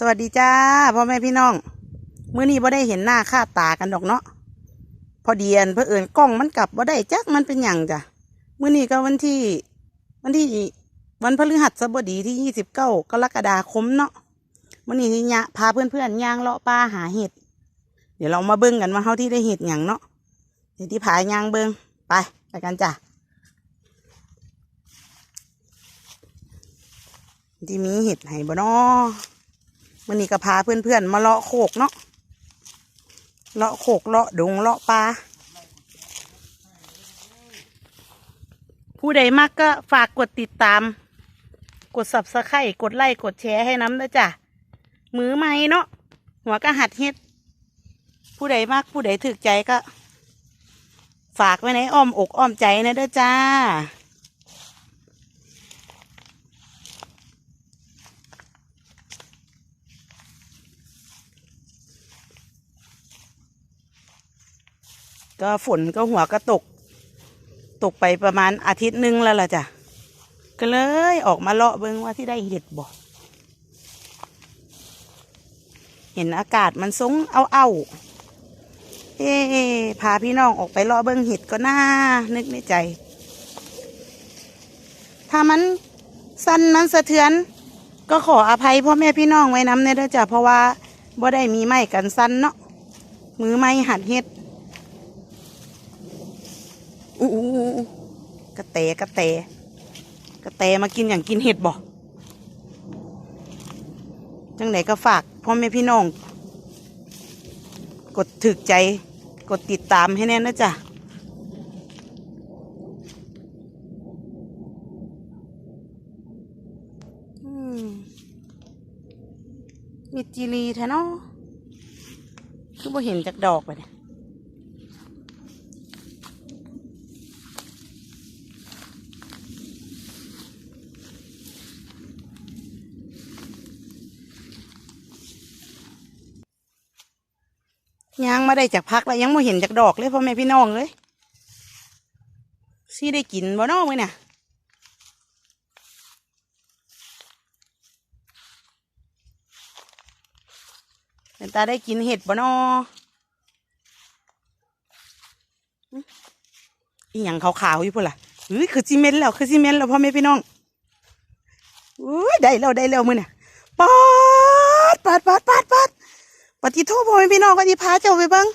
สวัสดีจ้าพ่อแม่พี่น้องเมื้อนี้บ่ได้เห็นหน้าค่าตากันดอกเนาะพอเดียนเพื่อเอิญกล้องมันกลับบ่ได้จักมันเป็นหยังจ้ะเมื้อนี้ก็วันที่ วันที่วันพฤหัสบดีที่ยี่สิบเก้ากรกฎาคมเนาะเมื้อนี้ที่ยะพาเพื่อนๆย่างเลาะป่าหาเห็ดเดี๋ยวเรามาเบิ่งกันว่าเฮาที่ได้เห็ดหยังเนาะเดี๋ยวที่พาย่างเบิ่งไปไปกันจ้ะที่มีเห็ดให้บ่เนาะ มันนี้ก็พาเพื่อนๆมาเลาะโขกเนาะเลาะโขกเลาะดงเลาะปลาผู้ใดมากก็ฝากกดติดตาม กดสับสไครกดไลค์กดแชร์ให้น้ำนะจ้ะมือใหม่เนาะหัวก็หัดเฮ็ด ผู้ใดมากผู้ใดถึกใจก็ ฝากไว้ในอ้อมอกอ้อมใจนะเด้อจ้า ก็ฝนก็หัวก็ตก ตกไปประมาณอาทิตย์หนึงแล้วล่ะจ้ะก็เลยออกมาเลาะเบิ่งว่าที่ได้เห็ดบ่เห็นอากาศมันสงเอาเอาเอ๊พาพี่น้องออกไปเลาะเบิ่งเห็ดก็น่านึกในใจ ถ้ามันสั้นมันสะเทือน ก็ขออภัยพ่อแม่พี่น้องไว้น้ำเนี่ยเด้อจ้ะเพราะว่าบ่ได้มีไม้กันสั้นเนาะมือไม้หัดเห็ด อู้อู้กระเตกระเตกระเตมากินอย่างกินเห็ดบ่จังไหนก็ฝากพ่อแม่พี่น้อง กดถึกใจ กดติดตามให้แน่นะจ๊ะมีจีรีแท้เนาะคือบ่เห็นจากดอกไปเนี่ย ยังมาได้จากพักแล้วยังไม่เห็นจากดอกเลยพ่อแม่พี่น้องเลยซี่ได้กินบ่นองมือเนี่ยเป็นตาได้กินเห็ดบ่นออีหยังขาวๆอยู่พุ่นล่ะเฮ้ยคือซีเมนต์แล้วคือซีเมนต์แล้วพ่อแม่พี่น้องอุ้ยได้แล้วได้แล้วมือเนี่ยปาดปาดปาดปาดปาด ปฏิโทษพ่อแม่พี่น้องก็ดีพาเจ้าไปบิ้ง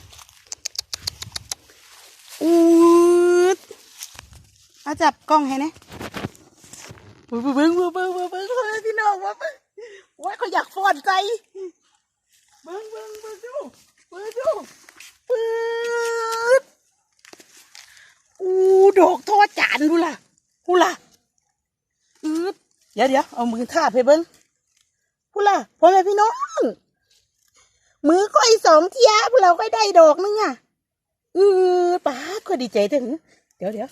อูดเอาจับกล้องให้นะเบิ้งเบิ้งเบิ้งเบิ้งเบิ้งเบิ้งพ่อแม่พี่น้องว่าเบิ้งโอ้ยเขาอยากฟอนใจเบิ้งเบิ้งเบิ้งดูเบิ้งดูปื๊ดอูดอกทอดจานดูล่ะหูล่ะอืดเดี๋ยวเดี๋ยวเอามือทาบให้เบิ้งหูล่ะพ่อแม่พี่น้อง มือก้อยสองเทียพวกเราก็ได้ดอกนึงอะเออป้าก็ดีใจถึง เดี๋ยวเดี๋ยว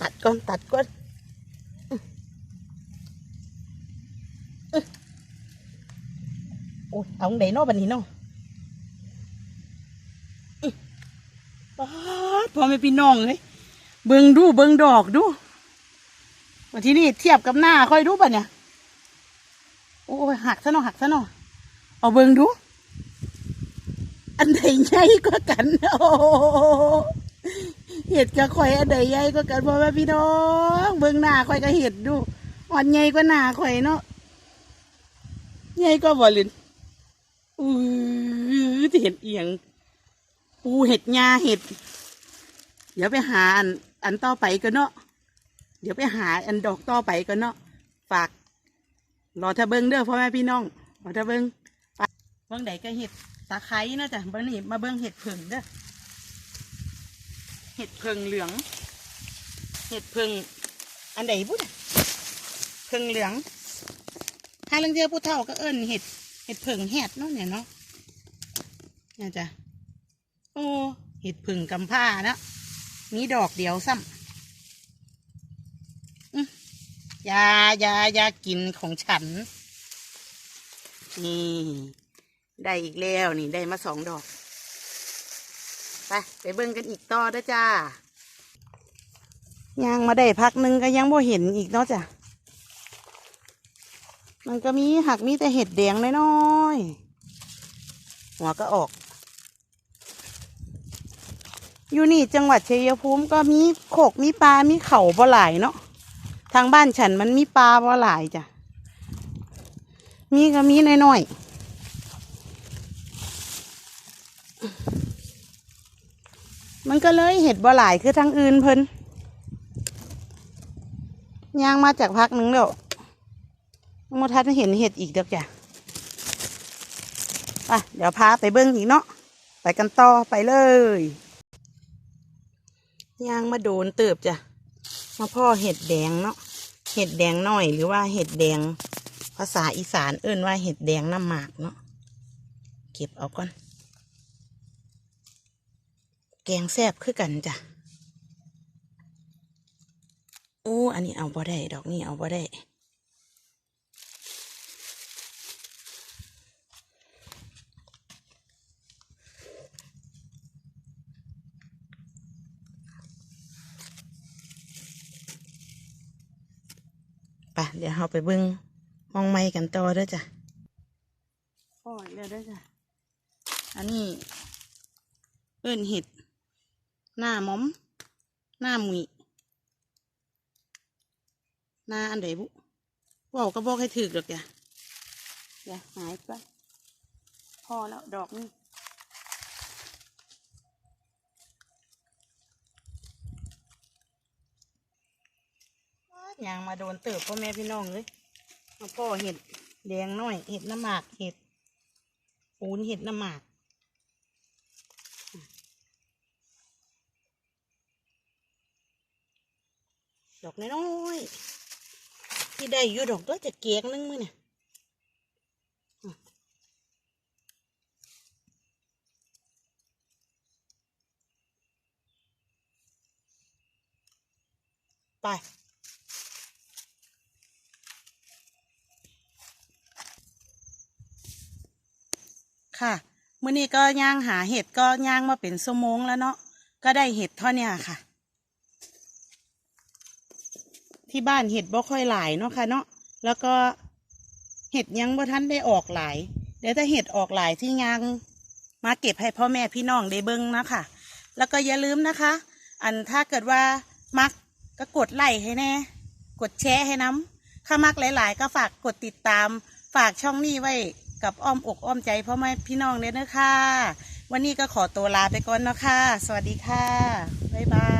ตัดก่อนตัดก่อนอื้ออื้อโอ้ยเอาไหนเนอบันนี้เนาะอื้อป้าพ่อไม่พี่น้องเลยเบิ่งดูเบิ่งดอกดูวันที่นี่เทียบกับหน้าค่อยดูป่ะเนี่ย โอ้ยหักซะหนอหักซะหนอเอาเบิ่งดู อันใดใหญ่กว่ากัน โอ้เห็ดกับข่อยอันใดใหญ่กว่ากันพ่อแม่พี่น้องเบิ่งหน้าข่อยก็เห็ดดูอ่อนใหญ่กว่าหน้าข่อยเนาะใหญ่กว่าบอลินอือจะเห็ดเอียง ปูเห็ดหญ้าเห็ด เดี๋ยวไปหาอันอันต่อไปกันเนาะเดี๋ยวไปหาอันดอกต่อไปกันเนาะฝากรอถ้าเบิ้งเด้อพ่อแม่พี่น้องรอถ้าเบิ้งฝากเบิ้งใดก็เห็ด ตะไคร้นะจ๊ะเบิ้งนี่มาเบิ้งเห็ดผึ่งเด้อเห็ดผึ่งเหลือง เห็ดผึ่งอันใดบุ้ะผึ่งเหลือง ถ้าเรื่องเจอผู้เฒ่าก็เอิ้นเห็ดเห็ดผึ่งแหดเนาะเนี่ยเนาะเนี่ยจ้ะโอ้เห็ดผึ่งกำผ้านะมีดอกเดียวซ้ำยายายากินของฉันนี่ ได้อีกแล้วนี่ได้มาสองดอก ไปไปเบิ่งกันอีกต่อเด้จ้ายังมาได้พักหนึงก็ยังบ่เห็นอีกเนาะจ้ะ มันก็มีหักมีแต่เห็ดแดงน้อยๆหัวก็ออก อยู่นี่จังหวัดชัยภูมิก็มีโขกมีปลา มีเขาบ่หลายเนาะ ทางบ้านฉันมันมีปลาบ่หลายจ้ะ มีก็มีน้อยๆ มันก็เลยเห็ดบ่หลายคือทางอื่นเพิ่นย่างมาจากพักหนึงแล้วมทัดเห็นเห็ดอีกเด้อจ้ะไปเดี๋ยวพาไปเบิ้งอีกเนาะไปกันต่อไปเลยย่างมาโดนเติบจ้ะมาพ่อเห็ดแดงเนาะเห็ดแดงหน่อยหรือว่าเห็ดแดง ภาษาอีสานเอิ้นว่าเห็ดแดงน้ำหมากเนาะเก็บเอาก่อน แกงแซบคือกันจ้ะโอ้อันนี้เอาบ่ได้ดอกนี้เอาบ่ได้ไปเดี๋ยวเราไปเบิ้งมองไม้กันต่อเด้อจ้ะโอ้ยเดี๋ยวเด้อจ้ะ อันนี้ เอิ้นเห็ด หน้ามอม หน้ามุยหน้าอันใดบุว่าก็บอกให้ถือดอกจ้ะอย่าหายไปพอแล้วดอกนี่ยางมาโดนเติบพ่อแม่พี่น้องเลยมาพ่อเห็ดแดงน้อย เห็ดน้ำหมาก เห็ดปูนเห็ดน้ำหมาก ดอกน้อยๆที่ได้อยู่ดอกก็จะเกียกนึงมือเนี่ยไปค่ะมื้อนี้ก็ย่างหาเห็ดก็ย่างมาเป็นชั่วโมงแล้วเนาะก็ได้เห็ดเท่าเนี้ยค่ะ ที่บ้านเห็ดบ่ค่อยหลายเนาะค่ะเนาะแล้วก็เห็ดยังบ่ทันได้ออกหลาย เดี๋ยวถ้าเห็ดออกหลายที่ยังมาเก็บให้พ่อแม่พี่น้องได้เบิ่งนะคะ แล้วก็อย่าลืมนะคะ อันถ้าเกิดว่ามักก็กดไลค์ให้แน่ กดแชร์ให้น้ำถ้ามักหลาย ๆ ก็ฝากกดติดตาม ฝากช่องนี้ไว้กับอ้อมอกอ้อมใจพ่อแม่พี่น้องเด้อนะคะวันนี้ก็ขอตัวลาไปก่อนเนาะค่ะ สวัสดีค่ะ บ๊ายบาย